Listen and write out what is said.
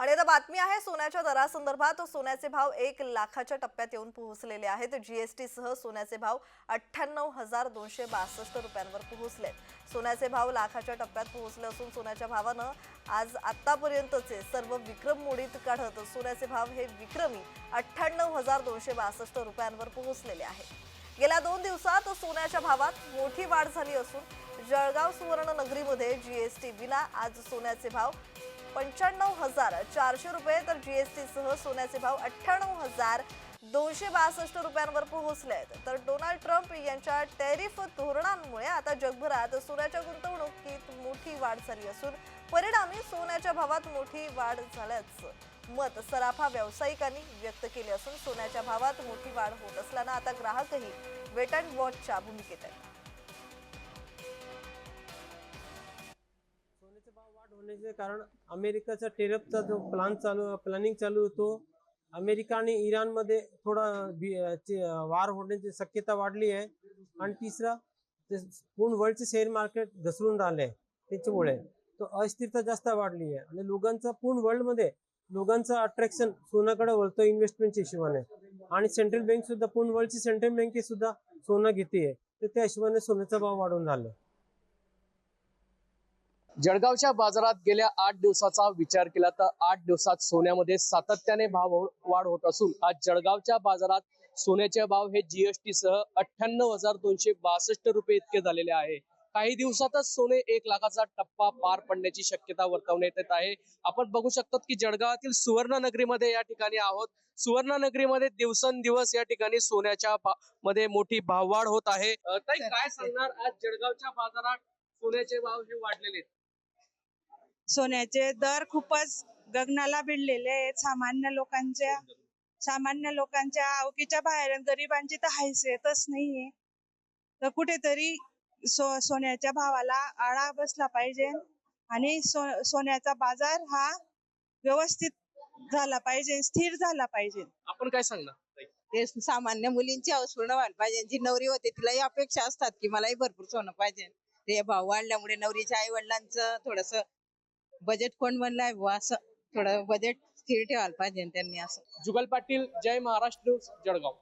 आणि आता बातमी आहे सोन्याच्या दरासंदर्भात सोन्याचे भाव एक लाखाच्या टप्प्यात येऊन पोहोचलेले आहेत. जीएसटी सह सोन्याचे भाव अठ्ठ्याण्णव हजार दोनशे बासष्ट रुपयांवर पोहोचले. सोन्याचे भाव लाखाच्या टप्प्यात पोहोचले असून सोन्याच्या भावानं आज आतापर्यंतचे सर्व विक्रम मोडीत काढत सोन्याचे भाव हे विक्रमी अठ्ठ्याण्णव हजार दोनशे बासष्ट रुपयांवर पोहोचलेले आहे. गेल्या दोन दिवसात सोन्याच्या भावात मोठी वाढ झाली असून जळगाव सुवर्ण नगरीमध्ये जीएसटी विना आज सोन्याचे भाव पंच्याण्णव हजार चारशे रुपये तर जीएसटी सह सोन्याचे भाव अठ्ठ्याण्णव हजार दोनशे बासष्ट रुपयांवर पोहोचले आहेत. तर डोनाल्ड ट्रम्प यांच्या टॅरिफ धोरणांमुळे आता जगभरात सोन्याच्या गुंतवणुकीत मोठी वाढ झाली असून परिणामी सोन्याच्या भावात मोठी वाढ झाल्याचं मत सराफा व्यावसायिकांनी व्यक्त केले असून सोन्याच्या भावात मोठी वाढ होत असल्यानं आता ग्राहकही वेट अँड वॉचच्या भूमिकेत आहेत. होण्याचे कारण अमेरिकाचा टेरफचा जो प्लान चालू प्लॅनिंग चालू होतो अमेरिका आणि इराणमध्ये थोडा वार होण्याची शक्यता वाढली आहे. आणि तिसरा पूर्ण वर्ल्डचे शेअर मार्केट घसरून राहिले आहे त्याच्यामुळे तो अस्थिरता जास्त वाढली आहे. आणि लोकांचा पूर्ण वर्ल्डमध्ये लोकांचं अट्रॅक्शन सोन्याकडे वळतो इन्व्हेस्टमेंटच्या हिशोबाने. आणि सेंट्रल बँक सुद्धा पूर्ण वर्ल्डची सेंट्रल बँके सुद्धा सोनं घेते तर त्या हिशोबाने सोन्याचा भाव वाढून राहिला जळगावच्या बाजारात गेल्या आठ दिवसाचा विचार केला तर आठ दिवसात सोन्यामध्ये सातत्याने भाव वाढ होत असून आज जळगावच्या बाजारात सोन्याचे भाव हे जीएसटी सह अठ्ठ्याण्णव हजार दोनशे बासष्ट रुपये इतके झालेले आहे. काही दिवसातच सोने एक लाखाचा टप्पा पार पडण्याची शक्यता वर्तवण्यात येत आहे. आपण बघू शकतो की जळगावातील सुवर्ण नगरीमध्ये या ठिकाणी आहोत. सुवर्ण नगरीमध्ये दिवसेंदिवस या ठिकाणी सोन्याच्या मध्ये मोठी भाववाढ होत आहे. काय सांगणार? आज जळगावच्या बाजारात सोन्याचे भाव हे वाढलेले आहेत. सोन्याचे दर खूपच गगनाला भिडलेले आहेत. सामान्य लोकांच्या सामान्य लोकांच्या आवकीच्या बाहेर गरिबांची तर हैसियतच नाहीये. तर कुठेतरी सो सोन्याच्या भावाला आळा बसला पाहिजे आणि सो सोन्याचा बाजार हा व्यवस्थित झाला पाहिजे स्थिर झाला पाहिजे. आपण काय सांगणार? ते सामान्य मुलींची हौस पूर्ण व्हायला पाहिजे. जी नवरी होते तिलाही अपेक्षा असतात की मलाही भरपूर सोनं पाहिजे. ते भाव वाढल्यामुळे नवरीच्या आई वडिलांचं थोडस बजेट कोण बनलाय असं थोडं बजेट स्थिर ठेवायला पाहिजे त्यांनी असं. जुगल पाटील जय महाराष्ट्र जळगाव.